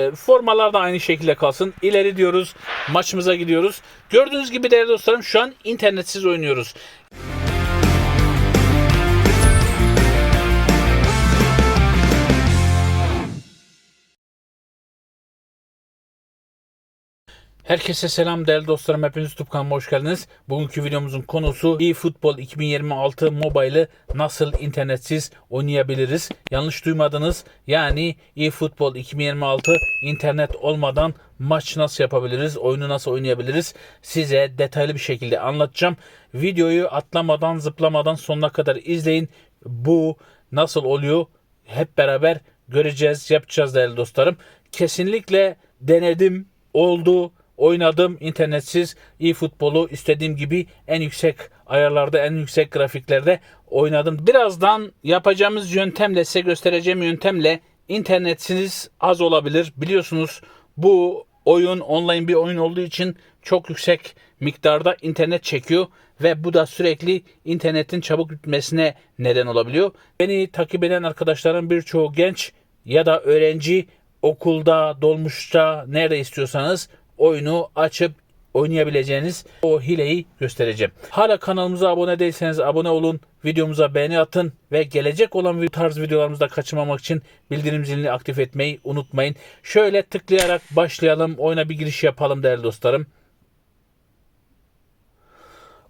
E, Formalar da aynı şekilde kalsın. İleri diyoruz. Maçımıza gidiyoruz. Gördüğünüz gibi değerli dostlarım şu an internetsiz oynuyoruz. Herkese selam değerli dostlarım. Hepiniz YouTube kanalıma hoş geldiniz. Bugünkü videomuzun konusu eFootball 2026 Mobile'ı nasıl internetsiz oynayabiliriz? Yanlış duymadınız. Yani eFootball 2026 internet olmadan maç nasıl yapabiliriz? Oyunu nasıl oynayabiliriz? Size detaylı bir şekilde anlatacağım. Videoyu atlamadan zıplamadan sonuna kadar izleyin. Bu nasıl oluyor? Hep beraber göreceğiz, yapacağız değerli dostlarım. Kesinlikle denedim, oldu, oynadım internetsiz e-futbolu istediğim gibi en yüksek ayarlarda, en yüksek grafiklerde oynadım. Birazdan yapacağımız yöntemle, size göstereceğim yöntemle internetsiz az olabilir. Biliyorsunuz bu oyun online bir oyun olduğu için çok yüksek miktarda internet çekiyor ve bu da sürekli internetin çabuk bitmesine neden olabiliyor. Beni takip eden arkadaşlarım birçoğu genç ya da öğrenci okulda, dolmuşta nerede istiyorsanız oyunu açıp oynayabileceğiniz o hileyi göstereceğim. Hala kanalımıza abone değilseniz abone olun, videomuza beğeni atın ve gelecek olan tarz videolarımızda kaçırmamak için bildirim zilini aktif etmeyi unutmayın. Şöyle tıklayarak başlayalım, oyuna bir giriş yapalım değerli dostlarım.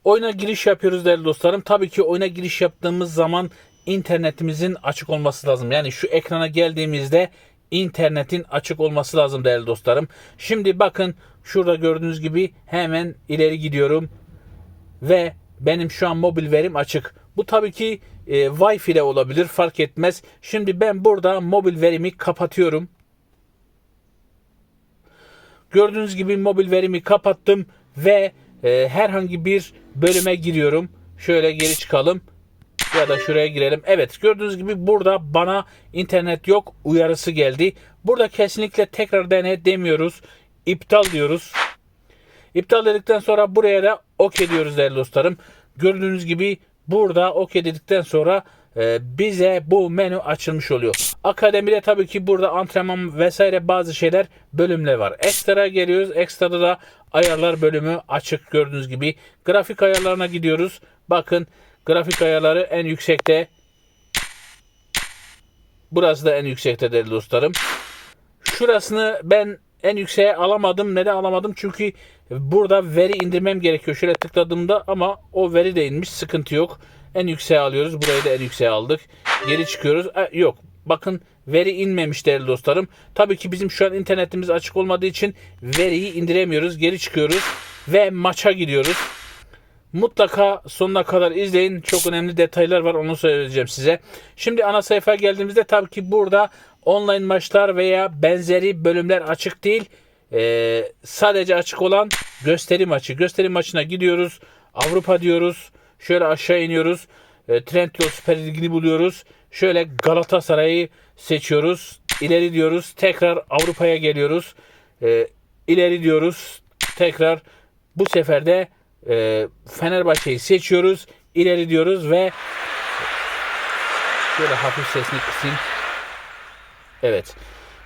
Oyuna giriş yapıyoruz değerli dostlarım. Tabii ki oyuna giriş yaptığımız zaman internetimizin açık olması lazım. Yani şu ekrana geldiğimizde internetin açık olması lazım değerli dostlarım. Şimdi bakın şurada gördüğünüz gibi hemen ileri gidiyorum ve benim şu an mobil verim açık. Bu tabii ki e, Wi-Fi ile olabilir fark etmez. Şimdi ben burada mobil verimi kapatıyorum. Gördüğünüz gibi mobil verimi kapattım ve e, herhangi bir bölüme giriyorum. Şöyle geri çıkalım ya da şuraya girelim. Evet gördüğünüz gibi burada bana internet yok uyarısı geldi. Burada kesinlikle tekrar dene demiyoruz. İptal diyoruz. İptal dedikten sonra buraya da OK diyoruz değerli dostlarım. Gördüğünüz gibi burada OK dedikten sonra e, bize bu menü açılmış oluyor. Akademide tabii ki burada antrenman vesaire bazı şeyler bölümler var. Ekstra geliyoruz. Ekstrada da ayarlar bölümü açık gördüğünüz gibi. Grafik ayarlarına gidiyoruz. Bakın grafik ayarları en yüksekte. Burası da en yüksekte değerli dostlarım. Şurasını ben en yükseğe alamadım. Neden alamadım? Çünkü burada veri indirmem gerekiyor. Şöyle tıkladığımda ama o veri de inmiş. Sıkıntı yok. En yükseğe alıyoruz. Burayı da en yükseğe aldık. Geri çıkıyoruz. E, yok. Bakın veri inmemiş değerli dostlarım. Tabii ki bizim şu an internetimiz açık olmadığı için veriyi indiremiyoruz. Geri çıkıyoruz ve maça gidiyoruz. Mutlaka sonuna kadar izleyin. Çok önemli detaylar var. Onu söyleyeceğim size. Şimdi ana sayfaya geldiğimizde tabii ki burada online maçlar veya benzeri bölümler açık değil. Ee, sadece açık olan gösteri maçı. Gösteri maçına gidiyoruz. Avrupa diyoruz. Şöyle aşağı iniyoruz. E, Trendyol Süper Ligi'ni buluyoruz. Şöyle Galatasaray'ı seçiyoruz. İleri diyoruz. Tekrar Avrupa'ya geliyoruz. E, ileri diyoruz. Tekrar bu sefer de e, Fenerbahçe'yi seçiyoruz. İleri diyoruz ve şöyle hafif sesini kısayım. Evet.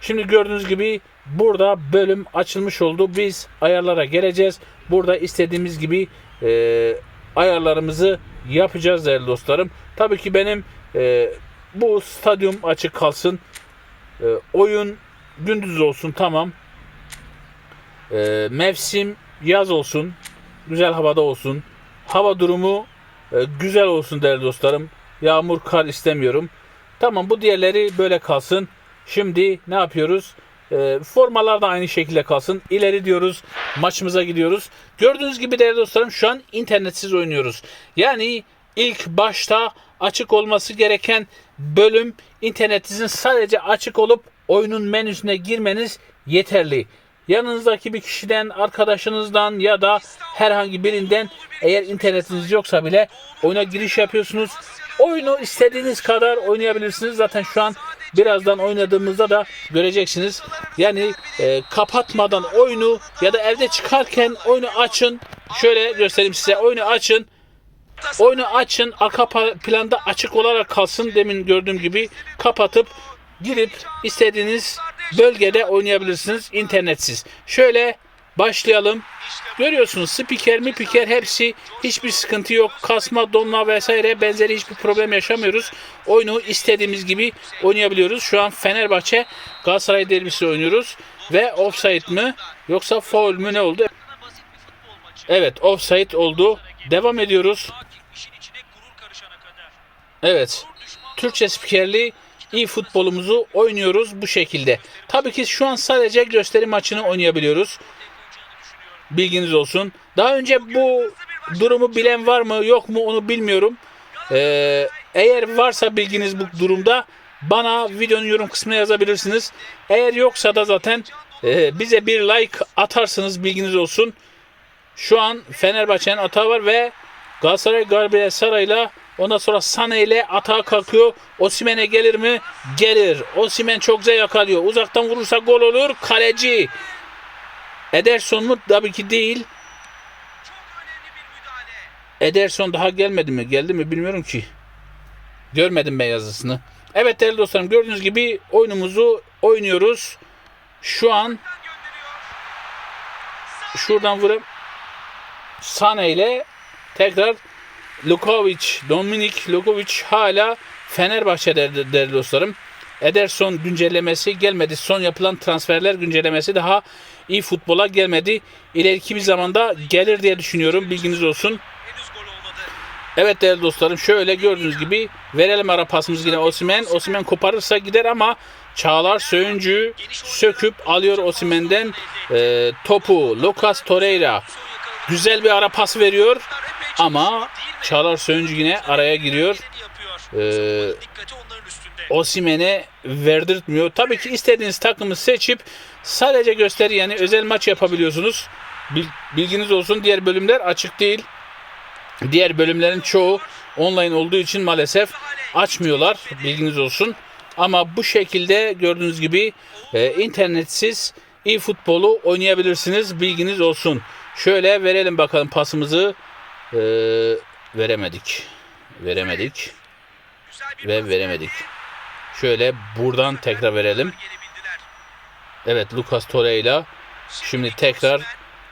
Şimdi gördüğünüz gibi burada bölüm açılmış oldu. Biz ayarlara geleceğiz. Burada istediğimiz gibi e, ayarlarımızı yapacağız değerli dostlarım. Tabii ki benim e, bu stadyum açık kalsın. E, oyun gündüz olsun tamam. E, mevsim yaz olsun. Güzel havada olsun. Hava durumu e, güzel olsun değerli dostlarım. Yağmur, kar istemiyorum. Tamam bu diğerleri böyle kalsın. Şimdi ne yapıyoruz? E, formalar da aynı şekilde kalsın. İleri diyoruz. Maçımıza gidiyoruz. Gördüğünüz gibi değerli dostlarım şu an internetsiz oynuyoruz. Yani ilk başta açık olması gereken bölüm internetinizin sadece açık olup oyunun menüsüne girmeniz yeterli. Yanınızdaki bir kişiden, arkadaşınızdan ya da herhangi birinden eğer internetiniz yoksa bile oyuna giriş yapıyorsunuz. Oyunu istediğiniz kadar oynayabilirsiniz. Zaten şu an birazdan oynadığımızda da göreceksiniz. Yani e, kapatmadan oyunu ya da evde çıkarken oyunu açın. Şöyle göstereyim size. Oyunu açın. Oyunu açın. Arka planda açık olarak kalsın. Demin gördüğüm gibi kapatıp girip istediğiniz bölgede oynayabilirsiniz internetsiz. Şöyle başlayalım. Görüyorsunuz spiker mi piker hepsi hiçbir sıkıntı yok. Kasma, donma vesaire benzeri hiçbir problem yaşamıyoruz. Oyunu istediğimiz gibi oynayabiliyoruz. Şu an Fenerbahçe Galatasaray derbisi oynuyoruz. Ve offside mı yoksa foul mü ne oldu? Evet offside oldu. Devam ediyoruz. Evet. Türkçe spikerli iyi futbolumuzu oynuyoruz bu şekilde. Tabii ki şu an sadece gösteri maçını oynayabiliyoruz. Bilginiz olsun. Daha önce bu durumu bilen var mı yok mu onu bilmiyorum. Ee, eğer varsa bilginiz bu durumda bana videonun yorum kısmına yazabilirsiniz. Eğer yoksa da zaten e, bize bir like atarsınız bilginiz olsun. Şu an Fenerbahçe'nin atağı var ve Galatasaray Galatasaray Saray'la ondan sonra Sane ile atağa kalkıyor. Osimen'e gelir mi? Gelir. Osimen çok güzel yakalıyor. Uzaktan vurursa gol olur. Kaleci. Ederson mu? Tabii ki değil. Ederson daha gelmedi mi? Geldi mi bilmiyorum ki. Görmedim ben yazısını. Evet değerli dostlarım gördüğünüz gibi oyunumuzu oynuyoruz. Şu an şuradan vurup Sane ile tekrar Lukovic, Dominik Lukovic hala Fenerbahçe'de değerli dostlarım. Ederson güncellemesi gelmedi. Son yapılan transferler güncellemesi daha iyi futbola gelmedi. İleriki bir zamanda gelir diye düşünüyorum. Bilginiz olsun. Evet değerli dostlarım şöyle gördüğünüz gibi verelim ara pasımız yine Osimen. Osimen koparırsa gider ama Çağlar Söyüncü söküp alıyor Osimen'den e, topu. Lucas Torreira güzel bir ara pas veriyor ama Çağlar Söyüncü yine araya giriyor. Ee, Osimen'e verdirtmiyor. Tabii ki istediğiniz takımı seçip sadece gösteri yani özel maç yapabiliyorsunuz. Bil- Bilginiz olsun diğer bölümler açık değil. Diğer bölümlerin çoğu online olduğu için maalesef açmıyorlar. Bilginiz olsun. Ama bu şekilde gördüğünüz gibi e, internetsiz iyi futbolu oynayabilirsiniz. Bilginiz olsun. Şöyle verelim bakalım pasımızı. Ee, veremedik. Veremedik. Ve veremedik. Şöyle buradan tekrar verelim. Evet Lucas Torreira. Şimdi tekrar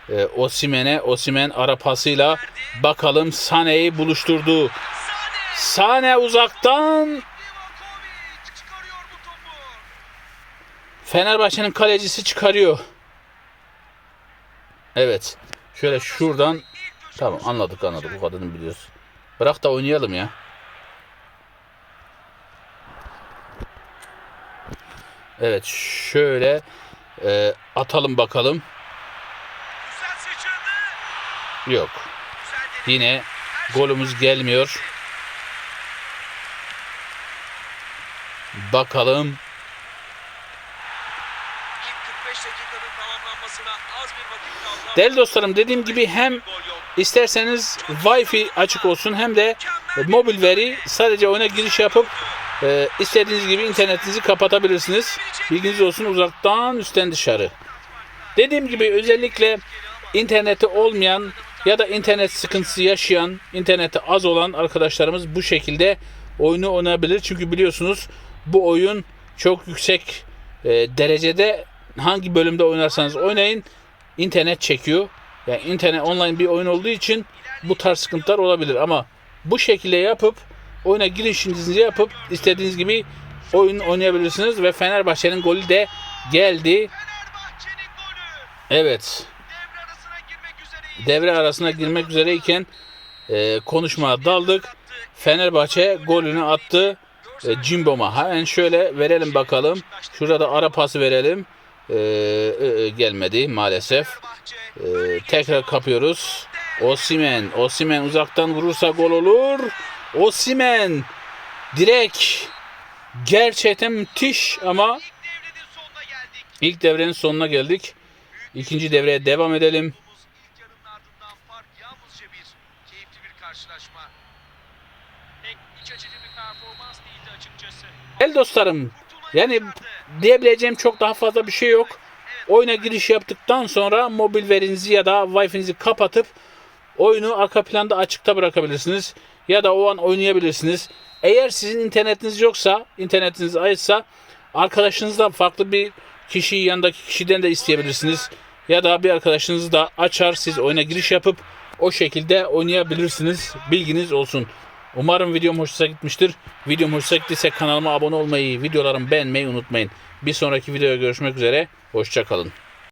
e, Osimen'e Osimen ara pasıyla bakalım Sane'yi buluşturdu. Sane uzaktan Fenerbahçe'nin kalecisi çıkarıyor. Evet. Şöyle şuradan tamam anladık anladık bu kadarını biliyoruz. Bırak da oynayalım ya. Evet şöyle e, atalım bakalım. Yok. Yine golümüz gelmiyor. Bakalım. Değerli dostlarım dediğim gibi hem isterseniz Wi-Fi açık olsun hem de mobil veri sadece oyuna giriş yapıp e, istediğiniz gibi internetinizi kapatabilirsiniz. Bilginiz olsun uzaktan üstten dışarı. Dediğim gibi özellikle interneti olmayan ya da internet sıkıntısı yaşayan, interneti az olan arkadaşlarımız bu şekilde oyunu oynayabilir. Çünkü biliyorsunuz bu oyun çok yüksek e, derecede hangi bölümde oynarsanız oynayın internet çekiyor. Yani internet online bir oyun olduğu için bu tarz sıkıntılar olabilir ama bu şekilde yapıp oyuna girişinizi yapıp istediğiniz gibi oyun oynayabilirsiniz ve Fenerbahçe'nin golü de geldi. Evet. Devre arasına girmek üzereyken e, konuşmaya daldık. Fenerbahçe golünü attı. E, Cimbom'a. Hemen şöyle verelim bakalım. Şurada ara pası verelim. E, e, gelmedi maalesef. E, tekrar kapıyoruz. Osimen. Osimen uzaktan vurursa gol olur. Osimen. Direkt. Gerçekten müthiş ama ilk devrenin sonuna geldik. İkinci devreye devam edelim. İlk yarının ardından fark yalnızca bir keyifli bir karşılaşma. Pek iç açıcı bir performans değildi açıkçası. El dostlarım yani diyebileceğim çok daha fazla bir şey yok. Oyuna giriş yaptıktan sonra mobil verinizi ya da Wi-Fi'nizi kapatıp oyunu arka planda açıkta bırakabilirsiniz. Ya da o an oynayabilirsiniz. Eğer sizin internetiniz yoksa, internetiniz ayıtsa arkadaşınızla farklı bir kişiyi yanındaki kişiden de isteyebilirsiniz. Ya da bir arkadaşınız da açar siz oyuna giriş yapıp o şekilde oynayabilirsiniz. Bilginiz olsun. Umarım videom hoşunuza gitmiştir. Videom hoşunuza gittiyse kanalıma abone olmayı, videolarımı beğenmeyi unutmayın. Bir sonraki videoya görüşmek üzere. Hoşçakalın.